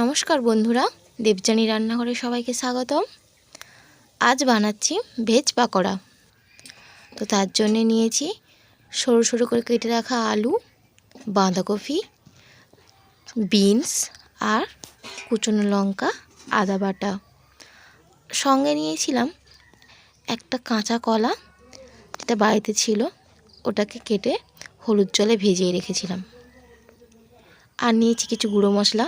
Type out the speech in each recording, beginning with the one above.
নমস্কার বন্ধুরা, দেবযানী রান্নাঘরে সবাইকে স্বাগতম। আজ বানাচ্ছি ভেজ পাকোড়া। তো তার জন্যে নিয়েছি সরু সরু করে কেটে রাখা আলু, বাঁধাকপি, বিনস আর কুচনো লঙ্কা, আদা বাটা। সঙ্গে নিয়েছিলাম একটা কাঁচা কলা, যেটা বাড়িতে ছিল, ওটাকে কেটে হলুদ জলে ভেজিয়ে রেখেছিলাম। আর নিয়েছি কিছু গুঁড়ো মশলা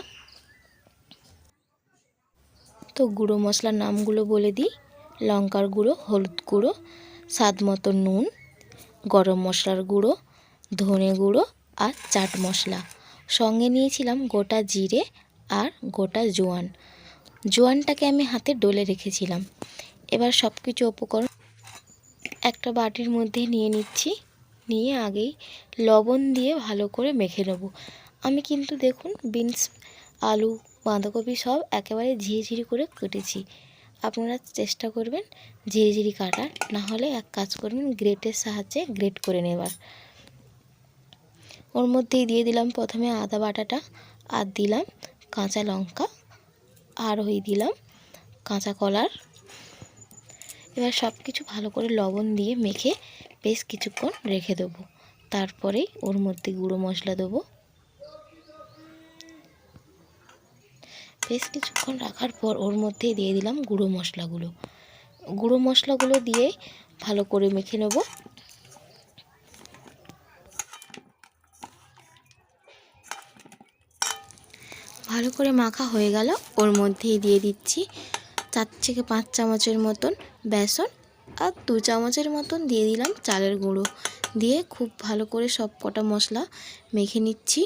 তো গুঁড়ো মশলার নামগুলো বলে দিই। লঙ্কার গুঁড়ো, হলুদ গুঁড়ো, স্বাদ মতো নুন, গরম মশলার গুঁড়ো, ধনে গুঁড়ো আর চাট মশলা। সঙ্গে নিয়েছিলাম গোটা জিরে আর গোটা জোয়ান। জোয়ানটাকে আমি হাতে ডলে রেখেছিলাম। এবার সব কিছু উপকরণ একটা বাটির মধ্যে নিয়ে নিচ্ছি। নিয়ে আগেই লবণ দিয়ে ভালো করে মেখে নেব। আমি কিন্তু দেখুন বিনস, আলু বাঁধাকপি সব একেবারে ঝিরিঝিরি করে কেটেছি। আপনারা চেষ্টা করবেন ঝিরিঝিরি কাটার নাহলে এক কাজ করবেন গ্রেটের সাহায্যে গ্রেট করে নেবার। ওর মধ্যেই দিয়ে দিলাম প্রথমে আদা বাটাটা, আর দিলাম কাঁচা লঙ্কা, আর ওই দিলাম কাঁচা কলার। এবার সব কিছু ভালো করে লবণ দিয়ে মেখে বেশ কিছুক্ষণ রেখে দেবো। তারপরেই ওর মধ্যে গুঁড়ো মশলা দেবো। বেশ কিছুক্ষণ রাখার পর ওর মধ্যেই দিয়ে দিলাম গুঁড়ো মশলাগুলো। গুঁড়ো মশলাগুলো দিয়ে ভালো করে মেখে নেব। ভালো করে মাখা হয়ে গেল। ওর মধ্যেই দিয়ে দিচ্ছি চার থেকে পাঁচ চামচের মতন বেসন আর দু চামচের মতন দিয়ে দিলাম চালের গুঁড়ো। দিয়ে খুব ভালো করে সব কটা মশলা মেখে নিচ্ছি।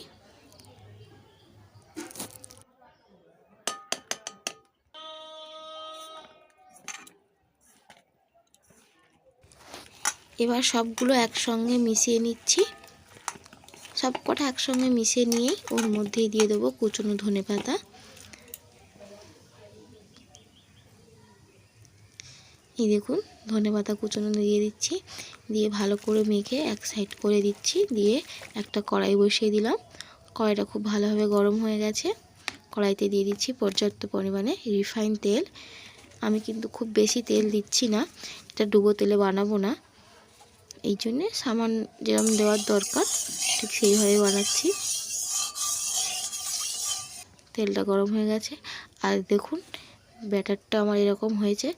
এবার সবগুলো একসঙ্গে মিশিয়ে নিচ্ছি। সব কটা একসঙ্গে মিশিয়ে নিয়েই ওর মধ্যেই দিয়ে দেবো কুচনো ধনে পাতা। এই দেখুন, ধনে পাতা কুচনো দিয়ে দিচ্ছি। দিয়ে ভালো করে মেখে এক সাইড করে দিচ্ছি। দিয়ে একটা কড়াই বসিয়ে দিলাম। কড়াইটা খুব ভালোভাবে গরম হয়ে গেছে। কড়াইতে দিয়ে দিচ্ছি পর্যাপ্ত পরিমাণে রিফাইন তেল। আমি কিন্তু খুব বেশি তেল দিচ্ছি না। এটা ডুবো তেলে বানাবো না। এই জন্যে সামান যেরকম দেওয়ার দরকার, ঠিক সেইভাবে বানাচ্ছি। তেলটা গরম হয়ে গেছে। আর দেখুন, ব্যাটারটা আমার এরকম হয়েছে।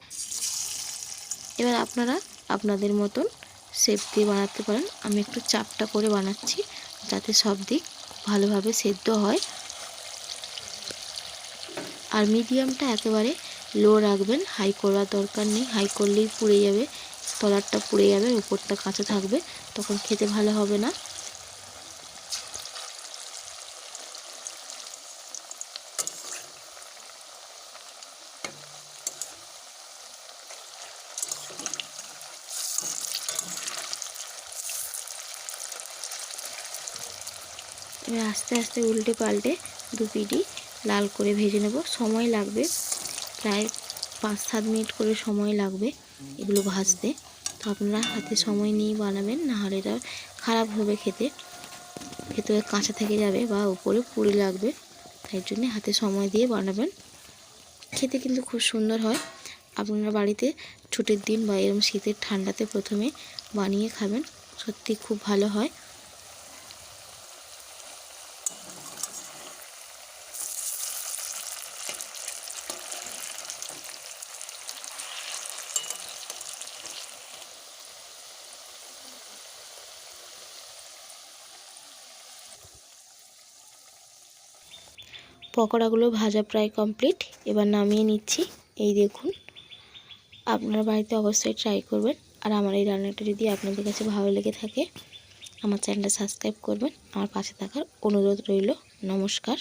এবার আপনারা আপনাদের মতন শেপ দিয়ে বানাতে পারেন। আমি একটু চাপটা করে বানাচ্ছি, যাতে সব দিক ভালোভাবে সেদ্ধ হয়। আর মিডিয়ামটা একেবারে লো রাখবেন। হাই করার দরকার নেই। হাই করলেই পুড়ে যাবে। তলারটা পুড়ে যাবে উপরটা কাঁচা থাকবে, তখন খেতে ভালো হবে না। আস্তে আস্তে উল্টে পাল্টে দু পিটি লাল করে ভেজে নেব। সময় লাগবে, প্রায় পাঁচ সাত মিনিট করে সময় লাগবে। এগুলো ভাজতে। তো আপনারা হাতে সময় নিয়ে বানাবেন, নাহলে এটা খারাপ হবে খেতে। খেতে কাঁচা থেকে যাবে বা উপরে পুড়ি লাগবে। তাই জন্যে হাতে সময় দিয়ে বানাবেন। খেতে কিন্তু খুব সুন্দর হয়। আপনারা বাড়িতে ছুটির দিন বা এরম শীতের ঠান্ডাতে প্রথমে বানিয়ে খাবেন। সত্যি খুব ভালো হয়। পকোড়াগুলো ভাজা প্রায় কমপ্লিট এবার নামিয়ে নিচ্ছি। এই দেখুন, আপনার বাড়িতে অবশ্যই ট্রাই করবেন। আর আমার এই রান্নাটা যদি আপনাদের কাছে ভালো লেগে থাকে, আমার চ্যানেলটা সাবস্ক্রাইব করবেন। আমার পাশে থাকার অনুরোধ রইল। নমস্কার।